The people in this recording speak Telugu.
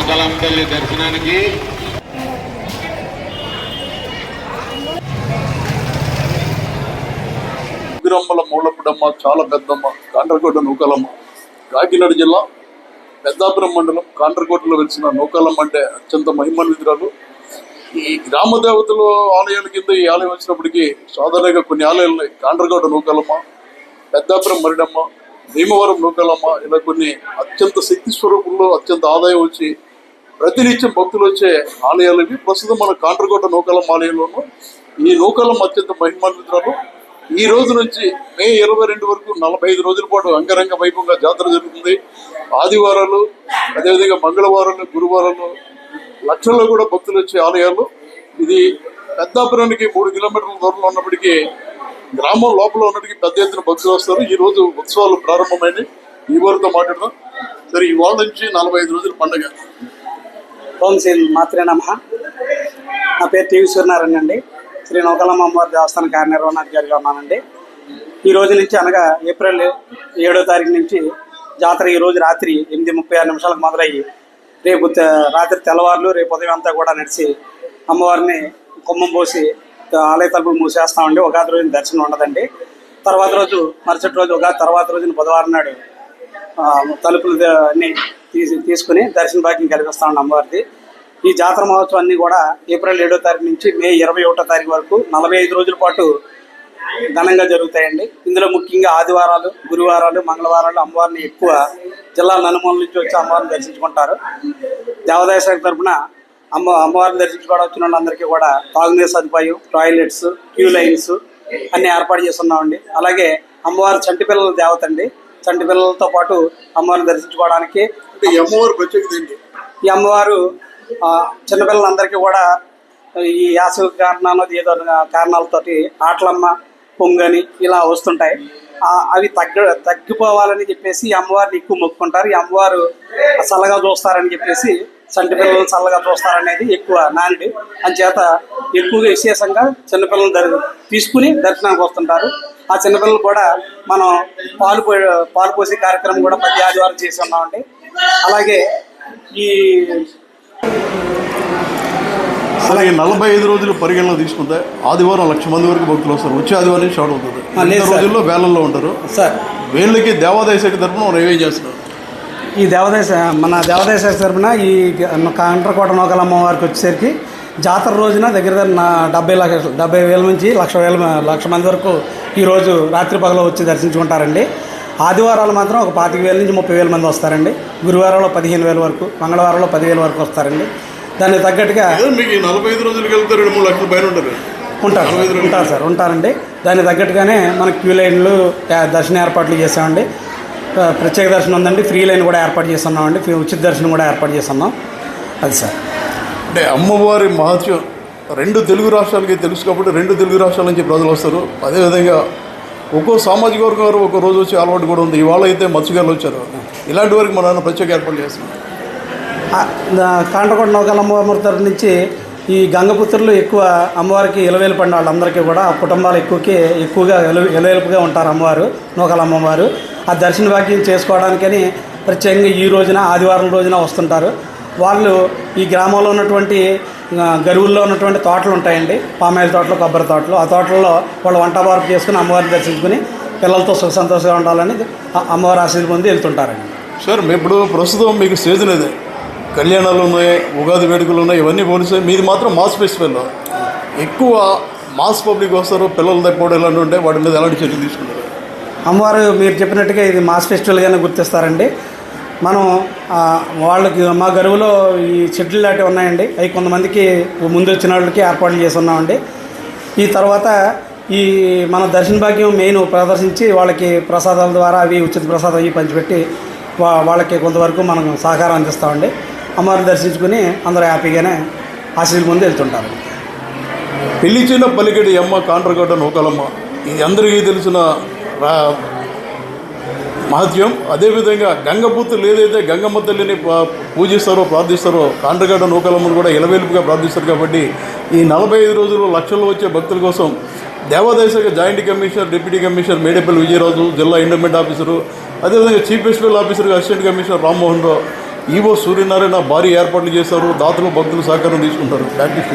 నూకలమ్మ తల్లి దర్శనానికి. ఉగ్రమ్మల మూలపుడమ్మ చాలా పెద్దమ్మ కాండ్రకోట నూకలమ్మ. కాకినాడ జిల్లా పెద్దాపురం మండలం కాండ్రకోటలో వెలిసిన నూకలమ్మ అంటే అత్యంత మహిమాన్వితురాలు. ఈ గ్రామ దేవతలు ఆలయాల కింద ఈ ఆలయం వచ్చినప్పటికీ సాధారణంగా కొన్ని ఆలయాలు ఉన్నాయి. కాండ్రకోట నూకలమ్మ పెద్దాపురం మరిడమ్మ భీమవరం నూకలమ్మ ఇలా కొన్ని అత్యంత శక్తి స్వరూపుల్లో అత్యంత ఆదాయం వచ్చి ప్రతినిత్యం భక్తులు వచ్చే ఆలయాలు ఇవి. ప్రస్తుతం మన కాండ్రకోట నూకలం ఆలయంలోనూ ఈ నూకలం అత్యంత మహిమాన్వితురాలు. ఈ రోజు నుంచి మే ఇరవై రెండు వరకు నలభై ఐదు రోజుల పాటు అంగరంగ వైభవంగా జాతర జరుగుతుంది. ఆదివారాలు అదేవిధంగా మంగళవారాలు గురువారాలు లక్షల్లో కూడా భక్తులు వచ్చే ఆలయాలు. ఇది పెద్దాపురానికి మూడు కిలోమీటర్ల దూరంలో ఉన్నప్పటికీ గ్రామం లోపల ఉన్నప్పటికీ పెద్ద ఎత్తున భక్తులు వస్తారు. ఈ రోజు ఉత్సవాలు ప్రారంభమైనవి ఈ వారితో మాట్లాడదాం. సరే ఇవాళ నుంచి నలభై ఐదు రోజుల పండుగ. ఓం శ్రీ మాత్రే నమ. నా పేరు టీవీ సూర్యనారాయణ అండి. శ్రీ నౌకలమ్మ అమ్మవారి దేవస్థాన కార్యనిర్వహణాధికారిగా ఉన్నానండి. ఈ రోజు నుంచి అనగా ఏప్రిల్ ఏడో తారీఖు నుంచి జాతర ఈ రోజు రాత్రి ఎనిమిది ముప్పై ఆరు నిమిషాలకు మొదలయ్యి రేపు రాత్రి తెల్లవారులు రేపు ఉదయం అంతా కూడా నడిచి అమ్మవారిని కుమ్మం పోసి ఆలయ తలుపులు మూసేస్తామండి. ఉగాది రోజున దర్శనం ఉండదండి. తర్వాత రోజు మరుసటి రోజు ఉగాది తర్వాత రోజున బుధవారం నాడు తలుపులు అన్నీ తీసి తీసుకుని దర్శన భాగ్యం కలిగిస్తామండి అమ్మవారిది. ఈ జాతర మహోత్సవాన్ని కూడా ఏప్రిల్ ఏడో తారీఖు నుంచి మే ఇరవై ఒకటో తారీఖు వరకు నలభై ఐదు రోజుల పాటు ఘనంగా జరుగుతాయండి. ఇందులో ముఖ్యంగా ఆదివారాలు గురువారాలు మంగళవారాలు అమ్మవారిని ఎక్కువ జిల్లా నలుమూల నుంచి వచ్చి అమ్మవారిని దర్శించుకుంటారు. దేవాదాయ శాఖ తరఫున అమ్మ అమ్మవారిని దర్శించుకోవడం వచ్చిన వాళ్ళందరికీ కూడా తాగునీరు సదుపాయం టాయిలెట్స్ క్యూ లైన్స్ అన్ని ఏర్పాటు చేస్తున్నామండి. అలాగే అమ్మవారి చంటి పిల్లల దేవత అండి. చంటి పిల్లలతో పాటు అమ్మవారిని దర్శించుకోవడానికి ఈ అమ్మవారి ప్రత్యేకత ఏంటి? ఈ అమ్మవారు చిన్నపిల్లలందరికీ కూడా ఈ యాసవి కారణాలు ఏదో కారణాలతోటి ఆటలమ్మ పొంగని ఇలా వస్తుంటాయి. అవి తగ్గ తగ్గిపోవాలని చెప్పేసి ఈ అమ్మవారిని ఎక్కువ మొక్కుకుంటారు. ఈ అమ్మవారు చల్లగా చూస్తారని చెప్పేసి చంటి పిల్లలు చల్లగా చూస్తారనేది ఎక్కువ నాంది అంచేత ఎక్కువగా విశేషంగా చిన్నపిల్లలు దరి తీసుకుని దర్శనానికి వస్తుంటారు. ఆ చిన్నపిల్లలు కూడా మనం పాలు పాలు పోసే కార్యక్రమం కూడా ప్రతి ఆదివారం చేసి ఉన్నామండి. అలాగే ఈ అసలు ఈ నలభై ఐదు రోజులు పరిగణలో తీసుకుంటే ఆదివారం లక్ష మంది వరకు భక్తులు వస్తారు. వచ్చే ఆదివారం స్టార్ట్ అవుతుంది. రోజుల్లో వేలల్లో ఉంటారు. సార్. వీళ్ళకి దేవాదాయ శాఖ తరఫున ఏమేం చేస్తున్నారు. ఈ దేవాదాయ మన దేవాదాయ శాఖ తరపున ఈ కాంట్రకోట నౌకలమ్మ వారికి వచ్చేసరికి జాతర రోజున దగ్గర దగ్గర నా డెబ్బై లక్ష డెబ్బై వేల నుంచి లక్ష వేల లక్ష మంది వరకు ఈరోజు రాత్రి పగలు వచ్చి దర్శించుకుంటారండి. ఆదివారాలు మాత్రం ఒక పాతిక వేల నుంచి ముప్పై వేల మంది వస్తారండి. గురువారంలో పదిహేను వేల వరకు మంగళవారంలో పదివేల వరకు వస్తారండి. దానికి తగ్గట్టుగా మీకు నలభై ఐదు రోజులకి వెళ్తే రెండు మూడు లక్షల పైన ఉంటారు. ఉంటారు. ఉంటారు సార్ ఉంటారండి. దానికి తగ్గట్టుగానే మనకి క్యూ లైన్లు దర్శన ఏర్పాట్లు చేసామండి. ప్రత్యేక దర్శనం ఉందండి. ఫ్రీ లైన్ కూడా ఏర్పాటు చేస్తున్నామండి. ఫ్రీ ఉచిత దర్శనం కూడా ఏర్పాటు చేస్తున్నాం. అది సార్. అంటే అమ్మవారి మహత్యం రెండు తెలుగు రాష్ట్రాలకి తెలుసు కాబట్టి రెండు తెలుగు రాష్ట్రాల నుంచి ప్రజలు వస్తారు. అదేవిధంగా ఒక్కో సామాజిక వర్గం వారు ఒక్కో రోజు వచ్చే అలవాటు కూడా ఉంది. ఇవాళ అయితే మత్స్యకారులు వచ్చారు. ఇలాంటి వారికి మన ప్రత్యేక ఏర్పాటు చేస్తున్నాం ఆ, దా- కాంటకోట నౌకల అమ్మవారి తరఫు నుంచి ఈ గంగపుత్రులు ఎక్కువ అమ్మవారికి ఇలవేలు పడిన వాళ్ళందరికీ కూడా ఆ కుటుంబాలు ఎక్కువకి ఎక్కువగా ఇలవేలుపుగా ఉంటారు అమ్మవారు నూకల అమ్మవారు. ఆ దర్శన భాగ్యం చేసుకోవడానికని ప్రత్యేకంగా ఈ రోజున ఆదివారం రోజున వస్తుంటారు. వాళ్ళు ఈ గ్రామంలో ఉన్నటువంటి గరువుల్లో ఉన్నటువంటి తోటలు ఉంటాయండి. పామాయిల తోటలు కొబ్బరి తోటలు. ఆ తోటల్లో వాళ్ళు వంట మార్పు చేసుకుని అమ్మవారిని దర్శించుకుని పిల్లలతో సుఖ సంతోషంగా ఉండాలని అమ్మవారి ఆశీర్వాదం పొంది వెళ్తుంటారండి. సార్ మీ ఇప్పుడు ప్రస్తుతం మీకు సీజన్ ఇదే కళ్యాణాలు ఉన్నాయి ఉగాది వేడుకలు ఉన్నాయి ఇవన్నీ పోలీసు మీది మాత్రం మాస్ ఫెస్టివల్. ఎక్కువ మాస్ పబ్లిక్ వస్తారు పిల్లలు తప్పిపోవడం ఇలాంటివి ఉంటాయి వాటి మీద ఎలాంటి చర్యలు తీసుకుంటారు? అమ్మవారు మీరు చెప్పినట్టుగా ఇది మాస్ ఫెస్టివల్గానే గుర్తిస్తారండి. మనం వాళ్ళకి మా గరువులో ఈ చెట్లు లాంటివి ఉన్నాయండి. అవి కొంతమందికి ముందు వచ్చిన వాళ్ళకి ఏర్పాట్లు చేసి ఉన్నామండి ఈ తర్వాత ఈ మన దర్శన భాగ్యం మెయిన్ ప్రదర్శించి వాళ్ళకి ప్రసాదాల ద్వారా అవి ఉచిత ప్రసాదం అవి పంచిపెట్టి వా వాళ్ళకి కొంతవరకు మనం సహకారం అందిస్తామండి. అమ్మవారిని దర్శించుకుని అందరూ హ్యాపీగానే ఆశీస్సుల ముందు వెళ్తుంటారు. పిలిచిన పలికిడి అమ్మ కాండ్రగడ్డ నూకలమ్మ ఇది అందరికీ తెలిసిన మహత్యం. అదేవిధంగా గంగపూతులు ఏదైతే గంగమ్మ తల్లిని పూజిస్తారో ప్రార్థిస్తారో కాండ్రగడ్డ నూకలమ్మను కూడా ఇలవేలుపుగా ప్రార్థిస్తారు కాబట్టి ఈ నలభై ఐదు రోజులు లక్షల్లో వచ్చే భక్తుల కోసం దేవాదాయ శాఖ joint commissioner deputy commissioner Medapalli Vijayaraju జిల్లా ఇండమెంట్ ఆఫీసరు అదేవిధంగా చీఫ్ ఫెస్టివల్ ఆఫీసర్గా assistant commissioner Rammohan Rao EO Suryanarayana భారీ ఏర్పాట్లు చేశారు దాతలు భక్తులు సహకారం తీసుకుంటారు. ప్రాక్టీస్